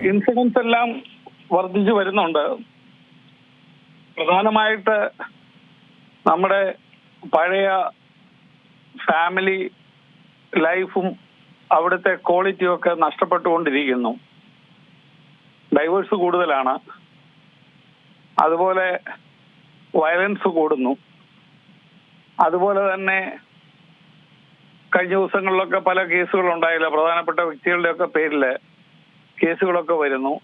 Incidents എല്ലാം വർദ്ധിച്ചു വരുന്നുണ്ട്. പ്രധാനമായിട്ട് നമ്മുടെ പഴയ ഫാമിലി ലൈഫും അവിടുത്തെ ക്വാളിറ്റിയും ഒക്കെ നഷ്ടപ്പെട്ടുകൊണ്ടിരിക്കുന്നു. ഡൈവേഴ്സ് കൂടുതലാണ്. അതുപോലെ വയലൻസ് കൂടുന്നു. അതുപോലെ തന്നെ കഴിഞ്ഞ ദിവസങ്ങളിലൊക്കെ പല കേസുകളുണ്ടായില്ല പ്രധാനപ്പെട്ട വ്യക്തികളുടെയൊക്കെ പേരിൽ കേസുകളൊക്കെ വരുന്നു.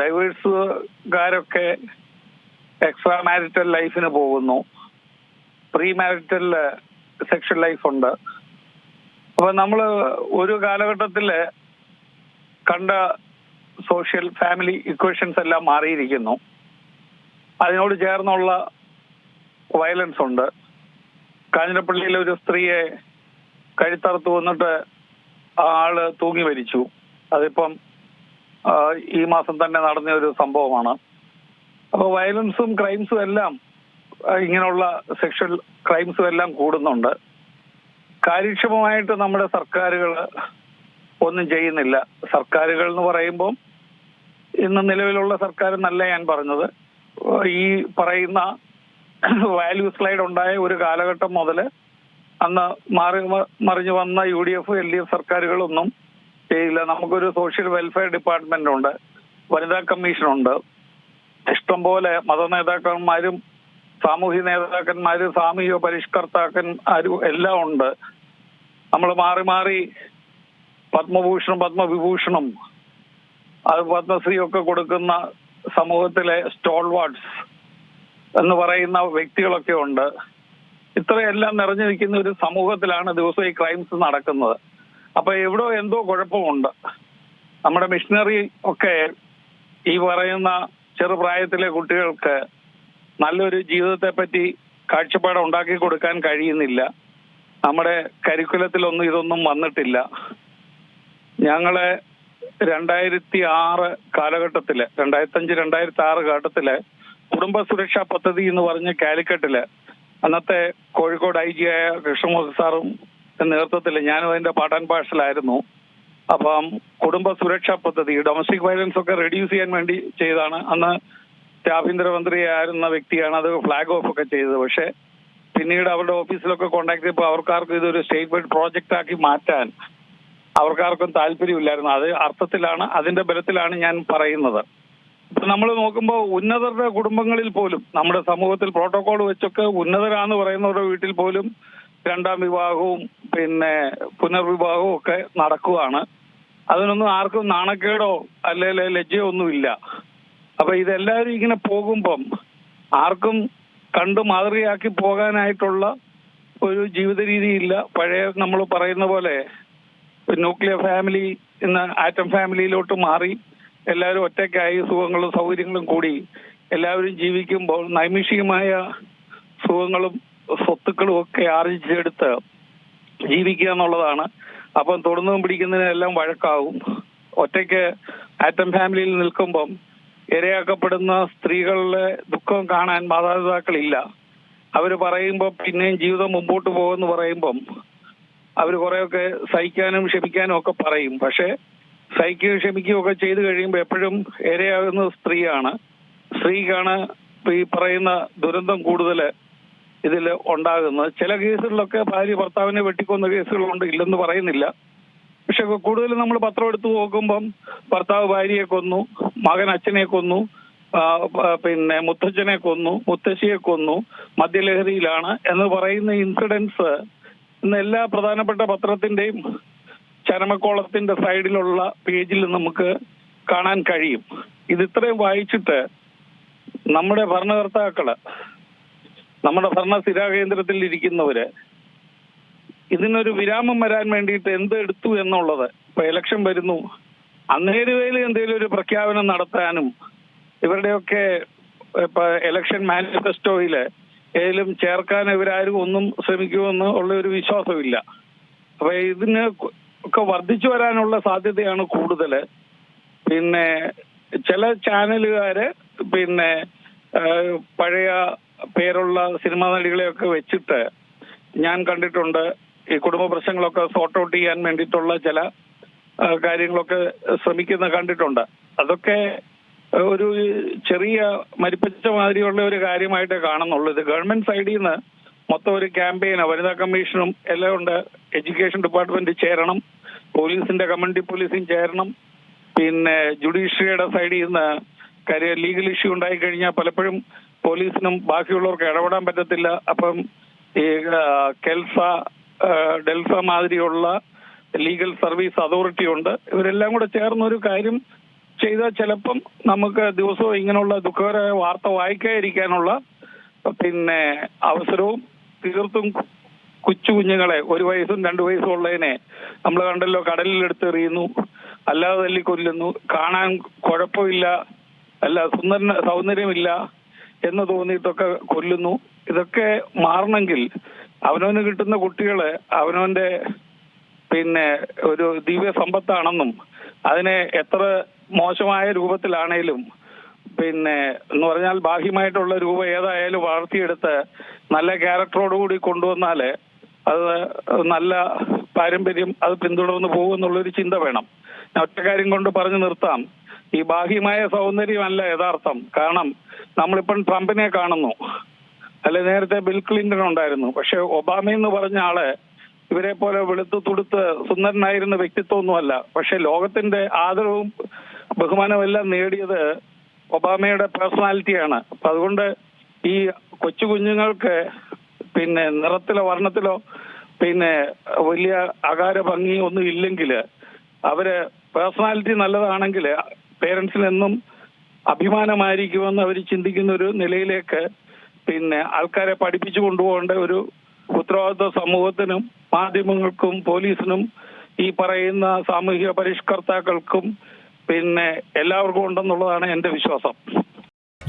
ഡൈവേഴ്സുകാരൊക്കെ എക്സ്ട്രാ മാരിറ്റൽ ലൈഫിന് പോകുന്നു. പ്രീ മാരിറ്റൽ സെക്ഷൽ ലൈഫ് ഉണ്ട്. അപ്പൊ നമ്മൾ ഒരു കാലഘട്ടത്തിൽ കണ്ട സോഷ്യൽ ഫാമിലി ഇക്വേഷൻസ് എല്ലാം മാറിയിരിക്കുന്നു. അതിനോട് ചേർന്നുള്ള വയലൻസ് ഉണ്ട്. കാഞ്ഞിരപ്പള്ളിയിലെ ഒരു സ്ത്രീയെ കഴുത്തറുത്ത് വന്നിട്ട് ആൾ തൂങ്ങി മരിച്ചു. അതിപ്പം ഈ മാസം തന്നെ നടന്ന ഒരു സംഭവമാണ്. അപ്പോൾ വയലൻസും ക്രൈംസും എല്ലാം ഇങ്ങനെയുള്ള സെക്ഷൽ ക്രൈംസും എല്ലാം കൂടുന്നുണ്ട്. കാര്യക്ഷമമായിട്ട് നമ്മുടെ സർക്കാരുകൾ ഒന്നും ചെയ്യുന്നില്ല. സർക്കാരുകൾ എന്ന് പറയുമ്പോൾ ഇന്ന് നിലവിലുള്ള സർക്കാർ എന്നല്ല ഞാൻ പറഞ്ഞത്. ഈ പറയുന്ന വാല്യൂ സ്ലൈഡ് ഉണ്ടായ ഒരു കാലഘട്ടം മുതൽ അന്ന് മാറി മറിഞ്ഞു വന്ന U D F L D F സർക്കാരുകളൊന്നും ചെയ്യില്ല നമുക്കൊരു സോഷ്യൽ വെൽഫെയർ ഡിപ്പാർട്ട്മെന്റ് ഉണ്ട്. വനിതാ കമ്മീഷൻ ഉണ്ട്. ഇഷ്ടംപോലെ മത നേതാക്കന്മാരും സാമൂഹ്യ നേതാക്കന്മാരും സാമൂഹിക പരിഷ്കർത്താക്കന്മാരും എല്ലാം ഉണ്ട്. നമ്മൾ മാറി മാറി പത്മഭൂഷണും പത്മവിഭൂഷണും അത് പത്മശ്രീ ഒക്കെ കൊടുക്കുന്ന സമൂഹത്തിലെ സ്റ്റോൾവാർഡ്സ് എന്ന് പറയുന്ന വ്യക്തികളൊക്കെ ഉണ്ട്. ഇത്രയെല്ലാം നിറഞ്ഞു നിൽക്കുന്ന ഒരു സമൂഹത്തിലാണ് ദിവസം ഈ ക്രൈംസ് നടക്കുന്നത്. അപ്പൊ എവിടോ എന്തോ കുഴപ്പമുണ്ട്. നമ്മുടെ മിഷനറി ഒക്കെ ഈ പറയുന്ന ചെറുപ്രായത്തിലെ കുട്ടികൾക്ക് നല്ലൊരു ജീവിതത്തെ പറ്റി കാഴ്ചപ്പാട് ഉണ്ടാക്കി കൊടുക്കാൻ കഴിയുന്നില്ല. നമ്മുടെ കരിക്കുലത്തിലൊന്നും ഇതൊന്നും വന്നിട്ടില്ല. ഞങ്ങളെ രണ്ടായിരത്തി ആറ് കാലഘട്ടത്തിൽ രണ്ടായിരത്തി അഞ്ച് രണ്ടായിരത്തി ആറ് ഘട്ടത്തിൽ കുടുംബ സുരക്ഷാ പദ്ധതി എന്ന് പറഞ്ഞ കാലിക്കട്ടിൽ അന്നത്തെ കോഴിക്കോട് ഐ ജി ആയ കൃഷ്ണമൂർത്തി സാറും നേതൃത്വത്തിൽ ഞാനും അതിന്റെ പാഠാൻ പാഴ്സലായിരുന്നു അപ്പം കുടുംബ സുരക്ഷാ പദ്ധതി ഡൊമസ്റ്റിക് വയലൻസ് ഒക്കെ റെഡ്യൂസ് ചെയ്യാൻ വേണ്ടി ചെയ്താണ് അന്ന് ആഭ്യന്തരമന്ത്രി ആയിരുന്ന വ്യക്തിയാണ് അത് ഫ്ലാഗ് ഓഫ് ഒക്കെ ചെയ്തത്. പക്ഷെ പിന്നീട് അവരുടെ ഓഫീസിലൊക്കെ കോണ്ടാക്ട് ചെയ്തപ്പോൾ അവർക്കാർക്കും ഇതൊരു സ്റ്റേറ്റ് പ്രോജക്റ്റ് ആക്കി മാറ്റാൻ അവർക്കാർക്കും താല്പര്യമില്ലായിരുന്നു. അത് അർത്ഥത്തിലാണ് അതിന്റെ ബലത്തിലാണ് ഞാൻ പറയുന്നത്. ഇപ്പൊ നമ്മൾ നോക്കുമ്പോൾ ഉന്നതരുടെ കുടുംബങ്ങളിൽ പോലും നമ്മുടെ സമൂഹത്തിൽ പ്രോട്ടോകോൾ വെച്ചൊക്കെ ഉന്നതരാന്ന് പറയുന്നവരുടെ വീട്ടിൽ പോലും രണ്ടാം വിവാഹവും പിന്നെ പുനർവിവാഹവും ഒക്കെ നടക്കുകയാണ് അതിനൊന്നും ആർക്കും നാണക്കേടോ അല്ലെങ്കിൽ ലജ്ജയോ ഒന്നുമില്ല. അപ്പൊ ഇതെല്ലാവരും ഇങ്ങനെ പോകുമ്പം ആർക്കും കണ്ടു മാതൃകയാക്കി പോകാനായിട്ടുള്ള ഒരു ജീവിത രീതിയില്ല പഴയ നമ്മൾ പറയുന്ന പോലെ ന്യൂക്ലിയർ ഫാമിലി എന്ന ആറ്റം ഫാമിലിയിലോട്ട് മാറി എല്ലാവരും ഒറ്റയ്ക്കായി സുഖങ്ങളും സൗകര്യങ്ങളും കൂടി എല്ലാവരും ജീവിക്കുമ്പോൾ നൈമിഷികമായ സുഖങ്ങളും സ്വത്തുക്കളും ഒക്കെ ആർജിച്ചെടുത്ത് ജീവിക്കുക എന്നുള്ളതാണ്. അപ്പം തൊടുന്നതും പിടിക്കുന്നതിനെല്ലാം വഴക്കാവും. ഒറ്റയ്ക്ക് ആറ്റം ഫാമിലിയിൽ നിൽക്കുമ്പം ഇരയാക്കപ്പെടുന്ന സ്ത്രീകളുടെ ദുഃഖം കാണാൻ മാതാപിതാക്കളില്ല. അവർ പറയുമ്പോൾ പിന്നെയും ജീവിതം മുമ്പോട്ട് പോകുമെന്ന് പറയുമ്പം അവർ കുറെയൊക്കെ സഹിക്കാനും ക്ഷമിക്കാനും ഒക്കെ പറയും. പക്ഷേ സഹിക്കുകയും ക്ഷമിക്കുകയും ഒക്കെ ചെയ്തു കഴിയുമ്പോൾ എപ്പോഴും ഇരയാകുന്നത് സ്ത്രീയാണ്. സ്ത്രീക്കാണ് ഈ പറയുന്ന ദുരന്തം കൂടുതൽ ഇതിൽ ഉണ്ടാകുന്നത്. ചില കേസുകളിലൊക്കെ ഭാര്യ ഭർത്താവിനെ വെട്ടിക്കൊന്ന കേസുകളുണ്ട് ഇല്ലെന്ന് പറയുന്നില്ല. പക്ഷെ കൂടുതൽ നമ്മൾ പത്രം എടുത്തു നോക്കുമ്പം ഭർത്താവ് ഭാര്യയെ കൊന്നു മകൻ അച്ഛനെ കൊന്നു പിന്നെ മുത്തച്ഛനെ കൊന്നു മുത്തശ്ശിയെ കൊന്നു മദ്യലഹരിയിലാണ് എന്ന് പറയുന്ന ഇൻസിഡൻസ് ഇന്ന് എല്ലാ പ്രധാനപ്പെട്ട പത്രത്തിന്റെയും ചരമക്കോളത്തിന്റെ സൈഡിലുള്ള പേജിൽ നമുക്ക് കാണാൻ കഴിയും. ഇത് ഇത്രയും വായിച്ചിട്ട് നമ്മുടെ ഭരണകർത്താക്കൾ നമ്മുടെ ഭരണ സ്ഥിരാകേന്ദ്രത്തിൽ ഇരിക്കുന്നവര് ഇതിനൊരു വിരാമം വരാൻ വേണ്ടിയിട്ട് എന്ത് എടുത്തു എന്നുള്ളത് ഇപ്പൊ ഇലക്ഷൻ വരുന്നു. അന്നേരുവേൽ എന്തെങ്കിലും ഒരു പ്രഖ്യാപനം നടത്താനും ഇവരുടെയൊക്കെ ഇപ്പൊ ഇലക്ഷൻ മാനിഫെസ്റ്റോയിൽ ഏതിലും ചേർക്കാൻ ഇവരാരും ഒന്നും ശ്രമിക്കുമെന്ന് ഉള്ള ഒരു വിശ്വാസമില്ല. അപ്പൊ ഇതിന് ഒക്കെ വർദ്ധിച്ചു വരാനുള്ള സാധ്യതയാണ് കൂടുതൽ പിന്നെ ചില ചാനലുകാര് പിന്നെ പഴയ പേരുള്ള സിനിമാ നടികളെയൊക്കെ വെച്ചിട്ട് ഞാൻ കണ്ടിട്ടുണ്ട്. ഈ കുടുംബ പ്രശ്നങ്ങളൊക്കെ സോർട്ട് ഔട്ട് ചെയ്യാൻ വേണ്ടിയിട്ടുള്ള ചില കാര്യങ്ങളൊക്കെ ശ്രമിക്കുന്ന കണ്ടിട്ടുണ്ട്. അതൊക്കെ ഒരു ചെറിയ മരിപ്പിച്ച മാതിരിയുള്ള ഒരു കാര്യമായിട്ട് കാണുന്നുള്ളൂ. ഇത് ഗവൺമെന്റ് സൈഡിൽ നിന്ന് മൊത്തം ഒരു ക്യാമ്പയിന് വനിതാ കമ്മീഷനും എല്ലാം ഉണ്ട്. എഡ്യൂക്കേഷൻ ഡിപ്പാർട്ട്മെന്റ് ചേരണം പോലീസിന്റെ കമ്മ്യൂണിറ്റി പോലീസിങ് ചേരണം. പിന്നെ ജുഡീഷ്യറിയുടെ സൈഡിൽ നിന്ന് കാര്യം ലീഗൽ ഇഷ്യൂ ഉണ്ടായി കഴിഞ്ഞാൽ പലപ്പോഴും പോലീസിനും ബാക്കിയുള്ളവർക്ക് ഇടപെടാൻ പറ്റത്തില്ല. അപ്പം ഈ കെൽസ ഡെൽസ മാതിരിയുള്ള ലീഗൽ സർവീസ് അതോറിറ്റി ഉണ്ട്. ഇവരെല്ലാം കൂടെ ചേർന്ന ഒരു കാര്യം ചെയ്താൽ ചിലപ്പം നമുക്ക് ദിവസവും ഇങ്ങനെയുള്ള ദുഃഖകരമായ വാർത്ത വായിക്കാതിരിക്കാനുള്ള പിന്നെ അവസരവും തീർത്തും കൊച്ചു കുഞ്ഞുങ്ങളെ ഒരു വയസ്സും രണ്ടു വയസ്സും ഉള്ളതിനെ നമ്മൾ കണ്ടല്ലോ കടലിൽ എടുത്തെറിയുന്നു അല്ലാതെ തല്ലി കൊല്ലുന്നു കാണാൻ കുഴപ്പമില്ല അല്ല സുന്ദര സൗന്ദര്യമില്ല എന്ന് തോന്നിയിട്ടൊക്കെ കൊല്ലുന്നു. ഇതൊക്കെ മാറണമെങ്കിൽ അവനവന് കിട്ടുന്ന കുട്ടികൾ അവനവന്റെ പിന്നെ ഒരു ദിവ്യ സമ്പത്താണെന്നും അതിനെ എത്ര മോശമായ രൂപത്തിലാണേലും പിന്നെ എന്ന് പറഞ്ഞാൽ ബാഹ്യമായിട്ടുള്ള രൂപം ഏതായാലും വളർത്തിയെടുത്ത് നല്ല ക്യാരക്ടറോടുകൂടി കൊണ്ടുവന്നാൽ അത് നല്ല പാരമ്പര്യം അത് പിന്തുടർന്ന് പോകുമെന്നുള്ളൊരു ചിന്ത വേണം. ഞാൻ ഒറ്റ കാര്യം കൊണ്ട് പറഞ്ഞു നിർത്താം. ഈ ബാഹ്യമായ സൗന്ദര്യമല്ല യഥാർത്ഥം. കാരണം നമ്മളിപ്പം ട്രംപിനെ കാണുന്നു. അല്ലെ നേരത്തെ ബിൽ ക്ലിന്റൺ ഉണ്ടായിരുന്നു. പക്ഷെ ഒബാമ എന്ന് പറഞ്ഞ ആൾ ഇവരെ പോലെ വെളുത്തു തുടുത്ത് സുന്ദരനായിരുന്ന വ്യക്തിത്വമൊന്നുമല്ല. പക്ഷെ ലോകത്തിന്റെ ആദരവും ബഹുമാനവും എല്ലാം നേടിയത് ഒബാമയുടെ പേഴ്സണാലിറ്റിയാണ്. അപ്പൊ അതുകൊണ്ട് ഈ കൊച്ചു കുഞ്ഞുങ്ങൾക്ക് പിന്നെ നിറത്തിലോ വർണത്തിലോ പിന്നെ വലിയ അകാര ഭംഗി ഒന്നും ഇല്ലെങ്കിൽ അവർ പേഴ്സണാലിറ്റി നല്ലതാണെങ്കിൽ പേരൻസിന് എന്നും അഭിമാനമായിരിക്കുമെന്ന് അവർ ചിന്തിക്കുന്ന ഒരു നിലയിലേക്ക് പിന്നെ ആൾക്കാരെ പഠിപ്പിച്ചു കൊണ്ടുപോകേണ്ട ഒരു ഉത്തരവാദിത്വ സമൂഹത്തിനും മാധ്യമങ്ങൾക്കും പോലീസിനും ഈ പറയുന്ന സാമൂഹിക പരിഷ്കർത്താക്കൾക്കും പിന്നെ എല്ലാവർക്കും ഉണ്ടെന്നുള്ളതാണ് എന്റെ വിശ്വാസം.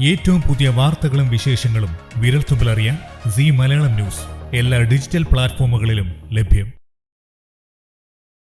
ഏറ്റവും പുതിയ വാർത്തകളും വിശേഷങ്ങളും വിരൽത്തുമ്പിലറിയാൻ സി മലയാളം ന്യൂസ്. എല്ലാ ഡിജിറ്റൽ പ്ലാറ്റ്ഫോമുകളിലും ലഭ്യം.